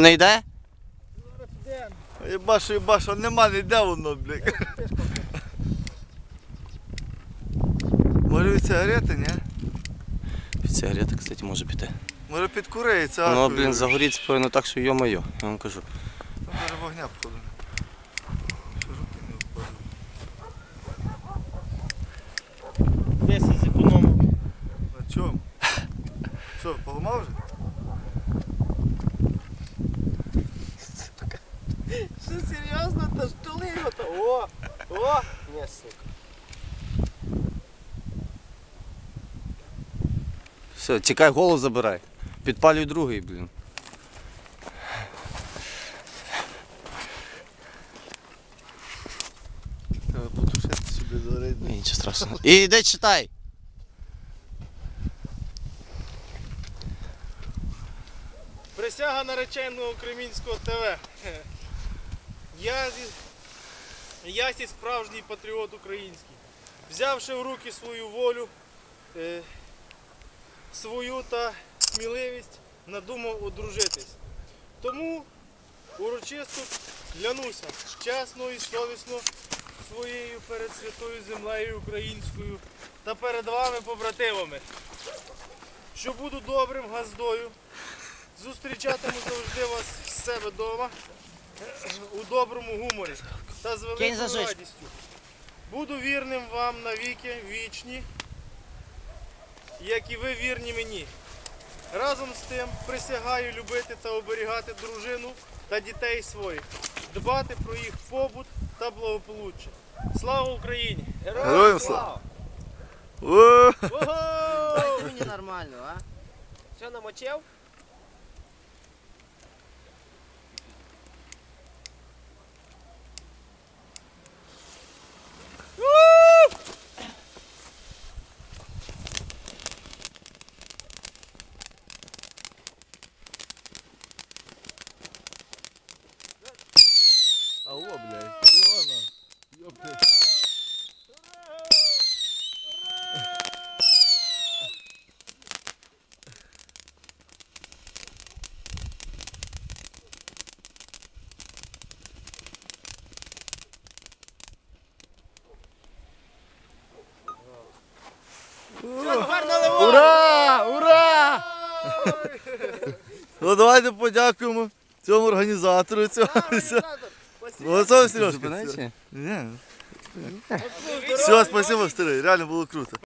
Не йде? Єбашу, єбашу, нема ніде воно, блядь. Може від сигарети, ні? Від сигарети, кстати, може піти. Може підкуриється, Воно, блін, загоріться повинно так, що йо-моє, я вам кажу. Там Даже вогня походу. Що руки не впали. Десять зекономив. На чому? Що, поламав вже? Що серйозно? Та штули його то. О! О! Не, сука. Все, тікай, голову забирай. Підпалюй другий, блін. Треба потушити собі зарейди. Ні, Нічого страшного. І йди читай. Присяга нареченого Кремінського ТВ. Я, зі... я сі справжній патріот український. Взявши в руки свою волю, е... свою та сміливість, надумав одружитись. Тому урочисто клянуся чесно і совісно своєю перед святою землею українською та перед вами, побратимами, що буду добрим газдою, Зустрічатиму завжди вас в себе вдома у доброму гуморі та з великою радістю. Буду вірним вам навіки вічні, як і ви вірні мені. Разом з тим присягаю любити та оберігати дружину та дітей своїх, дбати про їх побут та благополуччя. Слава Україні! Героям слава! О! Ого! Мені нормально, а? Все намочив? Алло, блядь, що воно? Йопти. Ура! Ура! Ну давайте подякуємо цьому організатору цього. Це Сережка. Все, спасибо, старый. реально было круто.